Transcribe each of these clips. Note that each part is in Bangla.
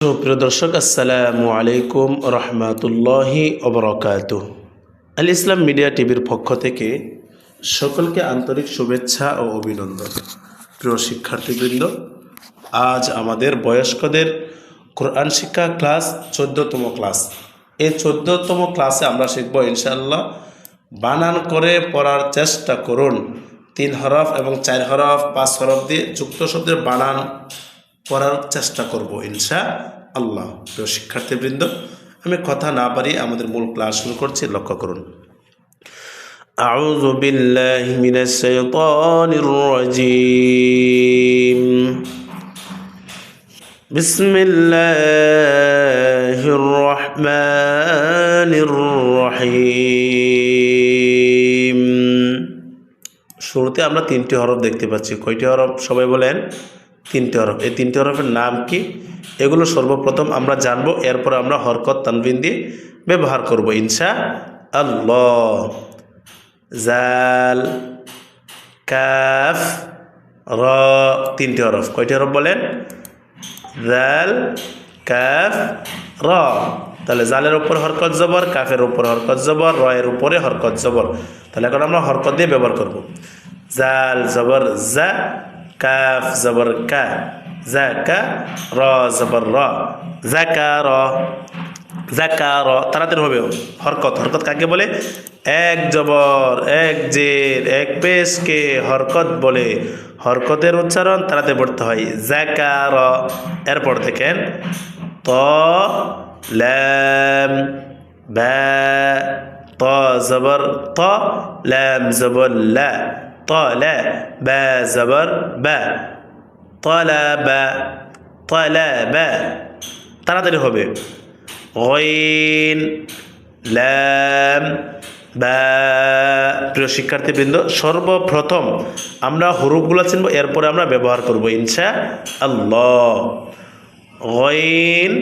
প্রিয় দর্শক, আসসালামু আলাইকুম রহমাতুল্লাহি অবরকাত আল ইসলাম মিডিয়া টিভির পক্ষ থেকে সকলকে আন্তরিক শুভেচ্ছা ও অভিনন্দন। প্রিয় শিক্ষার্থীবৃন্দ, আজ আমাদের বয়স্কদের কোরআন শিক্ষা ক্লাস, চোদ্দতম ক্লাস। এই চোদ্দতম ক্লাসে আমরা শিখব ইনশাআল্লাহ, বানান করে পড়ার চেষ্টা করুন। তিন হরফ এবং চার হরফ, পাঁচ হরফ দিয়ে যুক্ত শব্দের বানান পড়ার চেষ্টা করব ইনশা আল্লাহ প্রিয় শিক্ষার্থীবৃন্দ আমি কথা না পারি আমাদের মূল ক্লাস শুরু করছি লক্ষ্য করুন أعوذ بالله من الشيطان الرجيم بسم الله الرحمن الرحيم শুরুতে আমরা তিনটি হরফ দেখতে পাচ্ছি কয়টি হরফ সবাই বলেন তিনটি হরফ। এই তিনটি হরফের নাম কি? এগুলো সর্বপ্রথম আমরা জানব, এরপর আমরা হরকত তানবিন দিয়ে ব্যবহার করব ইনশা আল্লাহ জাল, কাফ, র, তিনটি হরফ। কয়টি হরফ বলেন? জাল, কাফ, র। তাহলে জালের উপর হরকত জবর, কাফের উপর হরকত জবর র এর উপরে হরকত জবর। তাহলে এখন আমরা হরকত দিয়ে ব্যবহার করব। জাল, জবর, জা কাফ জবর কা জা কা র জবর র জাকা র জাকা র তাড়াতাড়ি হবে হরকত। হরকত কাকে বলে? এক জবর, এক জের, এক পেশকে হরকত বলে। হরকতের উচ্চারণ তাড়াতাড়ি পড়তে হয়। জাকা র। এরপর দেখেন, ত, ল্যাম, ব্যা, ত, জবর, ত, ল্যাম, জবর, লা। লা বা জবর বা তলাবা তলাবা তাড়াতাড়ি হবে। গইন ল্যাম বা প্রিয় শিক্ষার্থীবৃন্দ, সর্বপ্রথম আমরা হরুফগুলো চিনব, এরপরে আমরা ব্যবহার করব ইনশা আল্লাহ গইন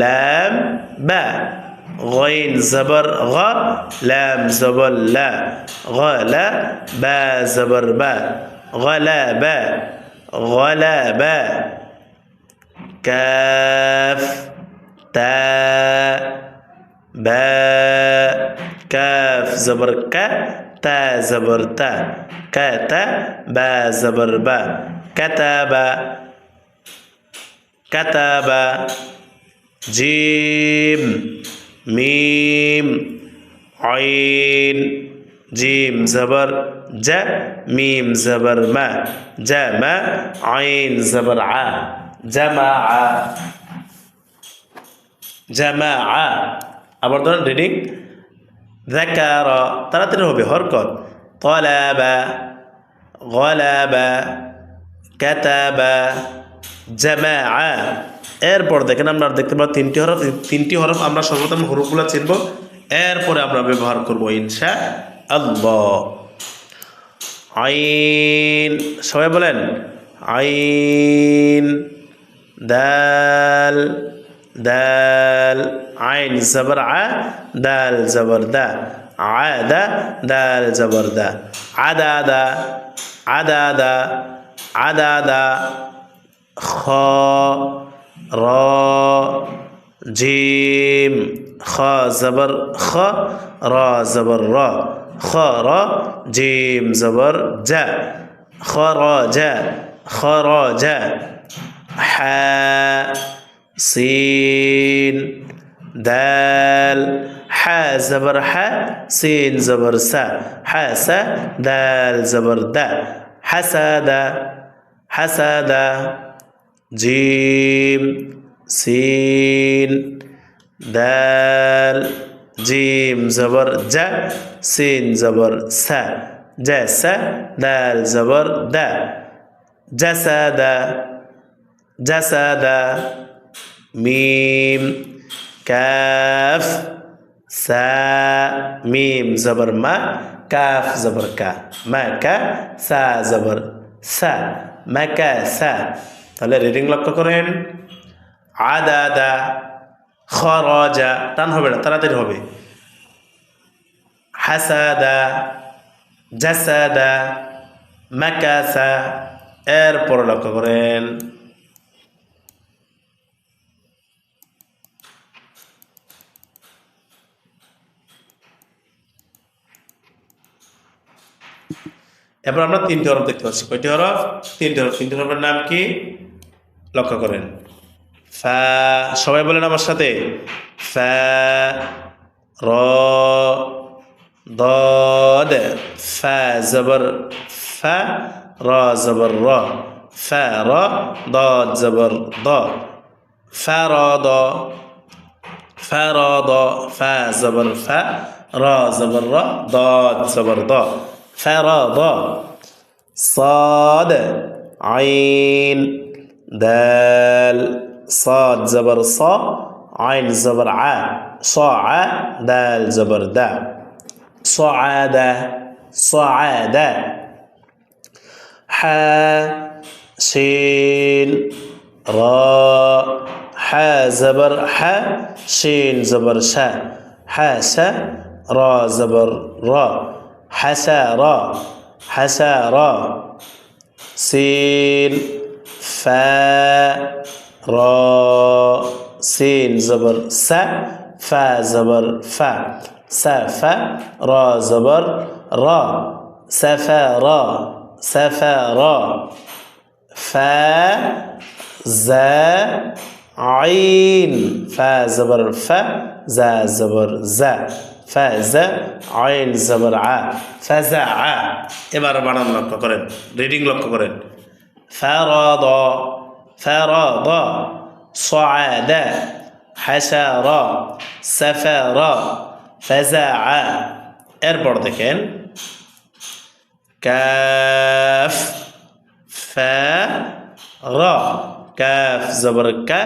ল্যাম বা غين زبر غ لام زبر لا. غلا با زبر با. غلابا غلابا كاف تا با. كاف زبر ك تا زبر تا. كتا با زبر با. كتب كتب جيم. ميم عين জিম জবর জ মিম জবর মা জ মা আইন জবর আ জামা আ জামা আ আবার ধরুন রিডিং ذكر তাড়াতাড়ি হবে হরকত طلب غلب كتب جمع এরপর দেখেন আমরা দেখতে পাবো তিনটি হরফ তিনটি হরফ আমরা সর্বপ্রথম হরফগুলো চিনব। এরপরে আমরা ব্যবহার করব ইনশা আল্লাহ আইন, সবাই বলেন? আইন, দাল দাল, আইন, জবর, আ, দাল, জবর, দা। আদা দাল, জবর, দা। আদা দা আদা দা আদা দা। খ। را جیم خا زبر خا را زبر را. خا را جیم زبر جا ج ح حا سين دال. حا زبر حا سين زبر سا حاس دال زبر دا حسد حسد जीम, सीन, दल, जीम, ज़बर, ज, सीन, ज़बर, स जैस दल, ज़बर, द जसद जसद मीम, काफ, स, मीम, ज़बर, म, काफ, ज़बर, का, म, का, सा, ज़बर, सा, म, का, सा। তাহলে রিডিং লক্ষ্য করেন। আদা আদা খরজা, টান হবে না, তাড়াতাড়ি হবে। হাসাদা, জাসাদা, মাকাসা, এরপর লক্ষ্য করেন। এবার আমরা তিনটি হরফ দেখতে পাচ্ছি। কয়টি হরফ? তিনটি হরফ। তিনটি হরফের নাম কি? লক্ষ্য করেন ফা সবাই বলেন আমার সাথে ফা র ضاد فا زبر فا را زبر را فا را ضاد زبر ضا فرض فرض فا زبر فا را زبر را ضاد زبر ضا فرض صاد عين دال صاد زبر صا عين زبر ع صاع دال زبر دا صعد صعد ح شين را ح زبر ح شين زبر شا حاس را زبر را حسا را حسا را سين فا را سين زبر سا فا زبر فا سافا را زبر را سفارا سفارا فا زا عين فا زبر فا زا زبر زا فازا عين زبر ع فزع এবার বানান লক্ষ্য করেন রিডিং লক্ষ্য করেন فرض فرض صعد حشر سفر فزع এরপর দেখেন কাফ ফা রা কাফ জবর কা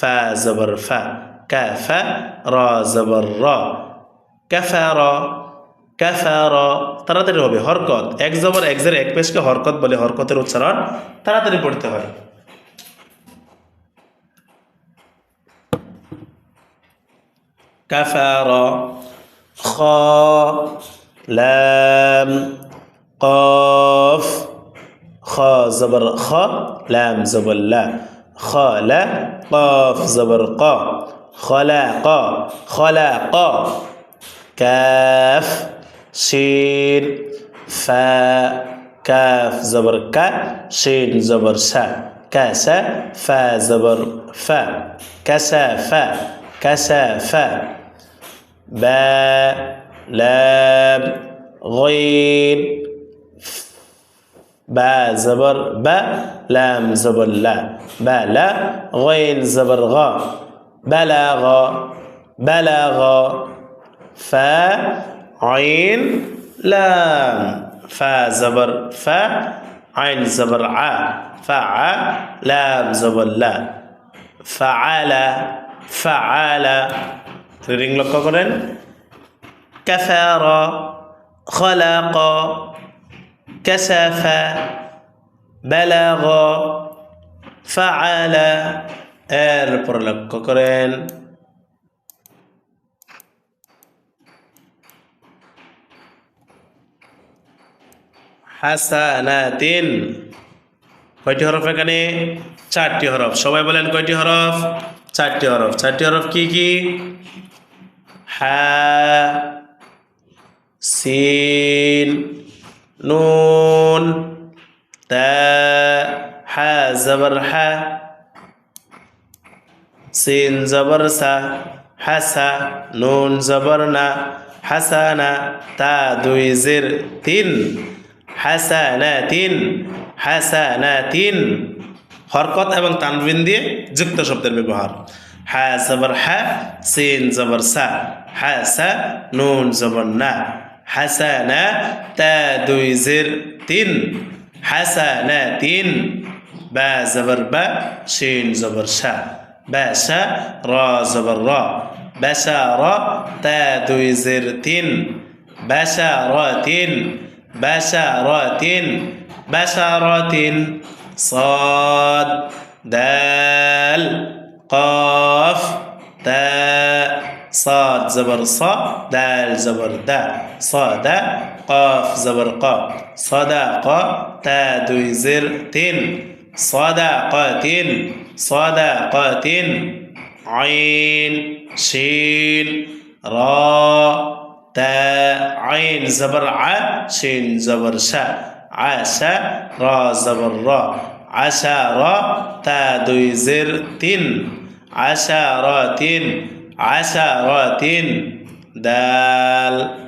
ফা জবর ফা কাফা রা জবর রা কাফার কাফার তাড়াতাড়ি হবে হরকত এক জবর এক জের এক পেশকে হরকত বলে হরকতের উচ্চারণ তাড়াতাড়ি পড়তে হয় কাফার খ লাম কফ খ জবর খ লাম জবর লা خلا قاف زبر قا خلق خلق كاف شين فا كاف زبر كا. شين زبر سا كاسا فا زبر فا. كسا فا. با لام غين. با زبر با. لام زبر لا. با لا. غين زبر غا. بلغ بلغ فا. عين لام فا زبر فا عين زبر ع فع لام زبر لا فعل فعل রিডিং লক্ষ্য করেন كفر خلق كسف بلغ فعل এরপর লক্ষ্য করেন হাসানাতিন। কয়টি হরফ এখানে? চারটি হরফ। সবাই বলেন কয়টি হরফ? চারটি হরফ। চারটি হরফ কি কি? হা, সিন, নুন, তা, হা, জবর, হা, সিন, জবর, সা হাসা নুন, জবর, না হাসানা তা, দুই, জির, তিন। হাসানাতিন হাসানাতিন। হরকত এবং তানবিন দিয়ে যুক্ত শব্দের ব্যবহার। হা জবর হা, সিন জবর সা। হাসা, নুন জবর না। হাসানা, তা দুই জের তিন। হাসানা তিন বা জবর বা সিন জবর সা। বাসা র জবর র। বাসা র, তা দুই জের তিন। বাসা র তিন। بشرات بشرات صاد دال قاف تاء صاد زبر صا دال زبر دا صاد قاف زبر قا صدق تا دوي زر تين صدقات صدقات عين شين را تا عين زبر ع شين زبر شا عسى را زبر را. عسى را تا دوي زر تين. را تن دال.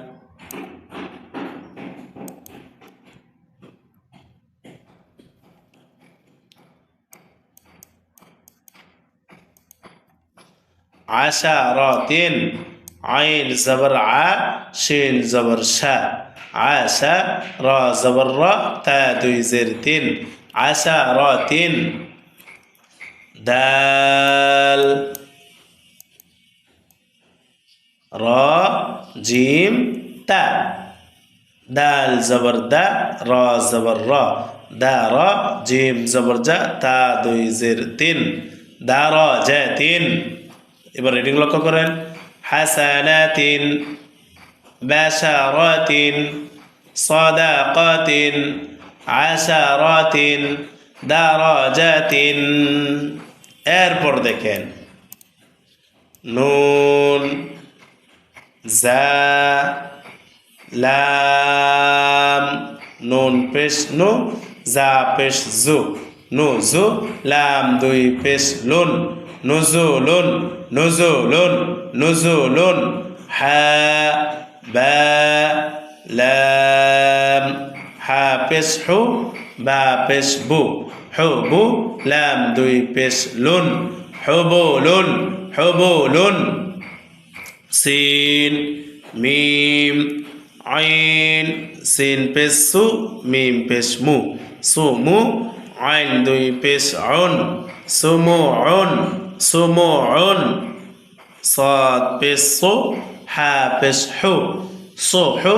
عشرات আইন জবর আ শিন জবর শা আশা র জবর র তা দুই জের তিন আশা র তিন দাল র জিম তা দাল জবর দা র জবর র দা র জিম জবর যা তা দুই জের তিন দা র জা তিন এবার রেডিং লক্ষ্য করেন। হাসানাতিন বাশারাতিন সাদাকাতিন আশারাতিন দারাজাতিন এরপর দেখেন নুন, জা, লাম, নুন পেশ, নু, জা পেশ, জু, নু, জু, লাম, দুই পেশ লুন nuzulun nuzulun nuzulun ha, ba, lam. Ha, pes hu, ba, pes bu. Hu bu, lam, dui, pes lun hubulun hubulun sin, mim, ain. Sin, pes su, mim, pes mu. Ain, dui, pes un sumu un Sumon সদ পেশ সো হা পেশ হো সোহো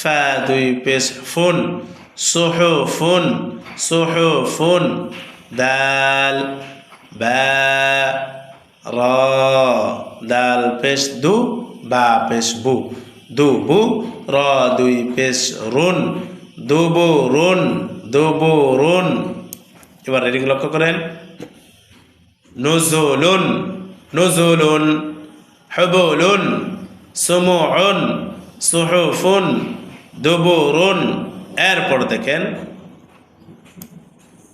ফা দুই পেশ ফুন সোহো ফুন সোহো ফুন দাল বা র দাল পেশ দু বা পেশ বু দুবু র দুই পেশ রুন দুবু রুন দুবু রুন এবার রেডিং লক্ষ্য করেন. নুজুলুন নুজুলুন হুবুলুন সুমুউন সুহুফুন দুবুরুন এরপর দেখেন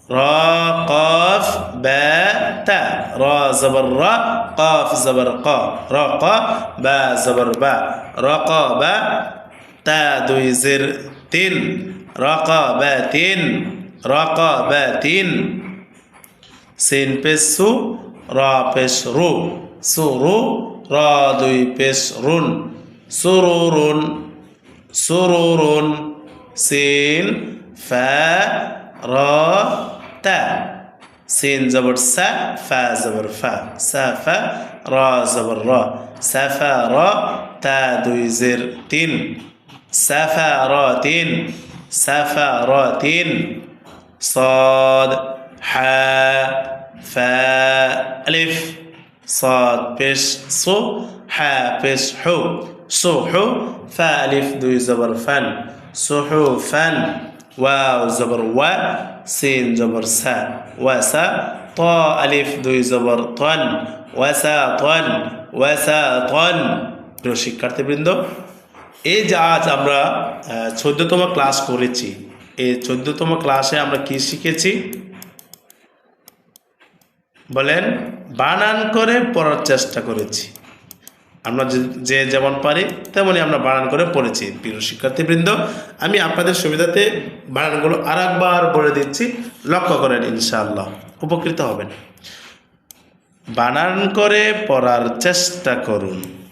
را قاف با تا را زبر را قاف زبر قا را قا با زبر با رقا با تا دوي زر تين رقابتين رقابتين সিন পেশ সু রা পেশ রু সুরু রা দুই পেশ রুন সুরুরুন সুরুরুন সিন ফা রা তা সিন জবর সা ফা জবর ফা সাফা রা জবর রা সাফা রা তা দুই জের তিন সাফা রা তিন সাফা রা তিন صاد হ্যাফ সাদ পেশ সো হ্যা পেশ হো সো হো আলিফ দুই জবর ফ্যান সো হো ফ্যান ওয়াও জবর ওয়া সিন জবর সা ওয়াসা ত আলিফ দুই জবর তন ওয়াসা তন ওয়াসা তন প্রিয় শিক্ষার্থীবৃন্দ, এই যে আজ আমরা চোদ্দতম ক্লাস করেছি, এই চোদ্দতম ক্লাসে আমরা কি শিখেছি? বলেন, বানান করে পড়ার চেষ্টা করেছি। আমরা যে- যেমন পারি তেমনই আমরা বানান করে পড়েছি। প্রিয় শিক্ষার্থীবৃন্দ, আমি আপনাদের সুবিধাতে বানানগুলো আর একবার বলে দিচ্ছি। লক্ষ্য করেন, ইনশাআল্লাহ, উপকৃত হবেন। বানান করে পড়ার চেষ্টা করুন।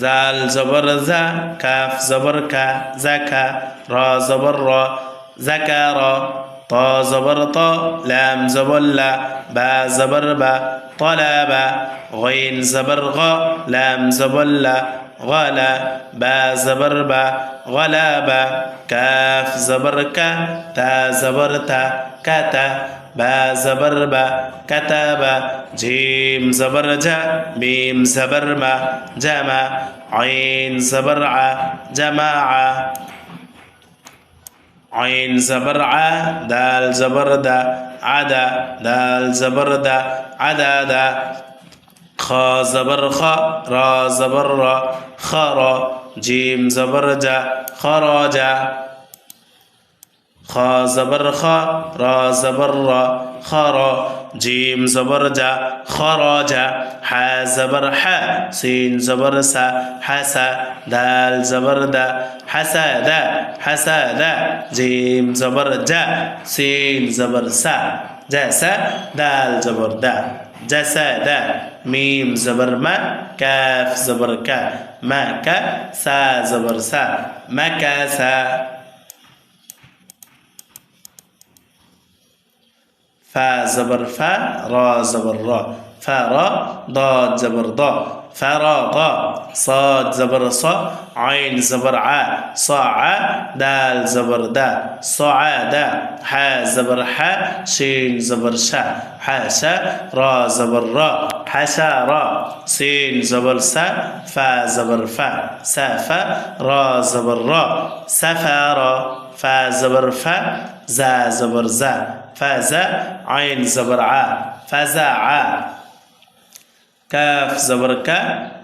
জাল জবর জা, কাফ জবর কা জাকা র জবর র জাকা র طا زبر طا لام زبر لا با زبر با طلابا غين زبر غا لام زبر لا غلا با زبر با غلابا كاف زبر كا تا زبر تا كتا با زبر با كتابا جيم زبر جا ميم زبر ما جما عين زبر ع جماعة عين زبر ع دال زبر دا عدا دال زبر دا عدادا خ زبر خ را زبر را جيم زبر جا خراجا খা জবর খা রা জবর রা খর জিম জবর যা খর যা হা জবর হা সিন জবর সা হাসা দাল জবর দা হাসা দা হাসা দা জিম জবর যা সিন জবর সা জ্যাসা দাল জবর দা জ্যাসা দা মিম জবর মা কাফ জবর কা মা কা সা জবর সা মা কা সা فا زبر فا را زبر را. فرا ضاد زبر ضا. فراغ صاد زبر صا. عين زبر ع صاع دال زبر دا. صعد ح زبر ح شين زبر شا. حاشا را زبر را. حشا را. سين زبر سا. فا زبر فا. سافا را زبر را. سفارا فا زبر فا. زا زبر زا. فازا عين زبر ع فزع كاف زبر كا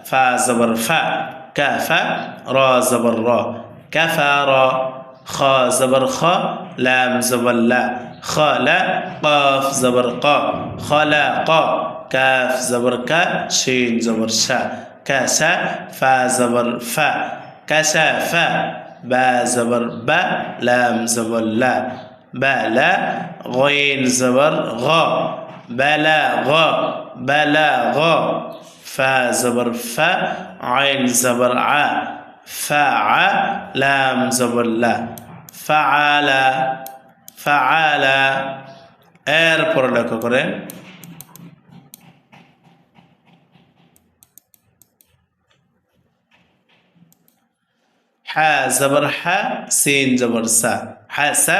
فا زبر فا كافا را زبر را. كفارا خا زبر خا لام زبر لا. خالا قاف زبر قا. خلاقا كاف زبر كا شين زبر شا. كاسا فا زبر فا كشافا با زبر با لام زبر لا. بالا غين زبر غا بلغ بلغ فا زبر فا عين زبر ع فع لام زبر لا فعل فعل এরপর লক্ষ্য করেন হা জবর হা সিন জবর সা হাসা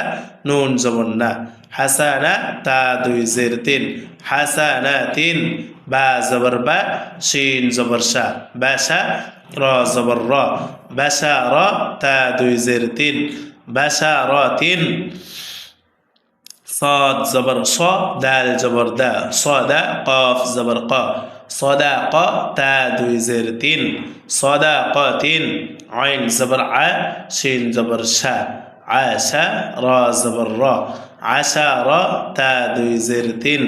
নুন জবর না হাসানা তা দুই জের তিন হাসানা তিন বা জবর বা শিন জবর শা বাসা র জবর র বাসা র তা দুই জের তিন বাসা র তিন صاد زبر صا دال زبر دا صادا قاف زبر قا صداق تا دوي زيرتين صداقاتين عين زبر ع شين زبر شا আশা রাজবর জবর র আশা র তা দুই জের তিন,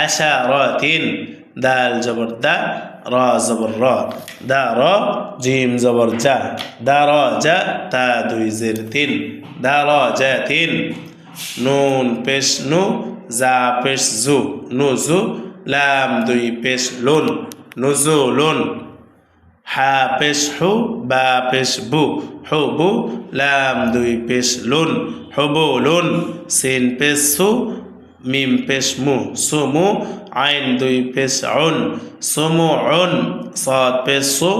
আশা র তিন, দাল জবর দা র জবর র দা র জিম জবর যা দা র যা তা দুই জের তিন, দা র যা তিন, নুন পেশ নু যা পেশ জু, নু জু, লাম দুই পেশ লুন নুজু লুন। হা পেশ হু বা পেশ বু। হু বু, লাম দুই পেশ লুন। হুবু লুন, সিন পেশ সু, মিম পেশ মু। সুমু আইন দুই পেশ উন। সুমু উন সাদ পেশ সু,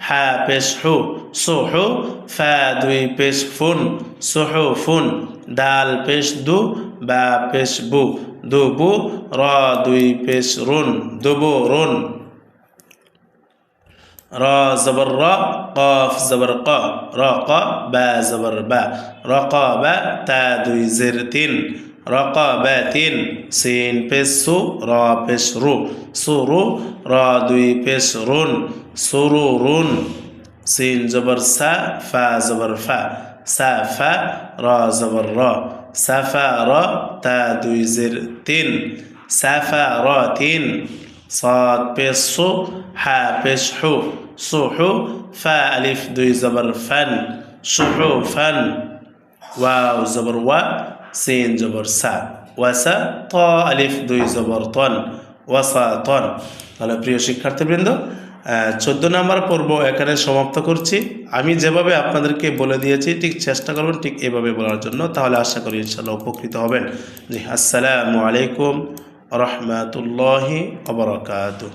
হা পেশ হু। সুহু ফা দুই পেশ ফুন। সুহু ফুন, দাল পেশ দু, বা পেশ বু। দুবু র দুই পেশ রুন। দুবু রুন। را زبر را قاف زبر قا راقا با زبر با. رقابة تا دوي زرتين رقاباتين سين بسو را بشرو سورو را دوي بشرون سرورون سين زبر سا فا زبر فا. سافا را زبر را. سفارا تا دوي زرتين সাদ পেশ সু হা পেশ হু। সুহু, ফা আলিফ, দুই জবর ফ্যান সুহু ফ্যান ওয়াও, জবর ওয়া। সিন, জবর সা। ওয়াসা, ত আলিফ, দুই জবর তন। ওয়াসা, তন। তাহলে প্রিয় শিক্ষার্থীবৃন্দ চোদ্দ নম্বর পর্ব এখানে সমাপ্ত করছি। আমি যেভাবে আপনাদেরকে বলে দিয়েছি, ঠিক চেষ্টা করবেন ঠিক এভাবে বলার জন্য। তাহলে আশা করি ইনশাল্লাহ উপকৃত হবেন। জি, আসসালামু আলাইকুম ورحمة الله وبركاته.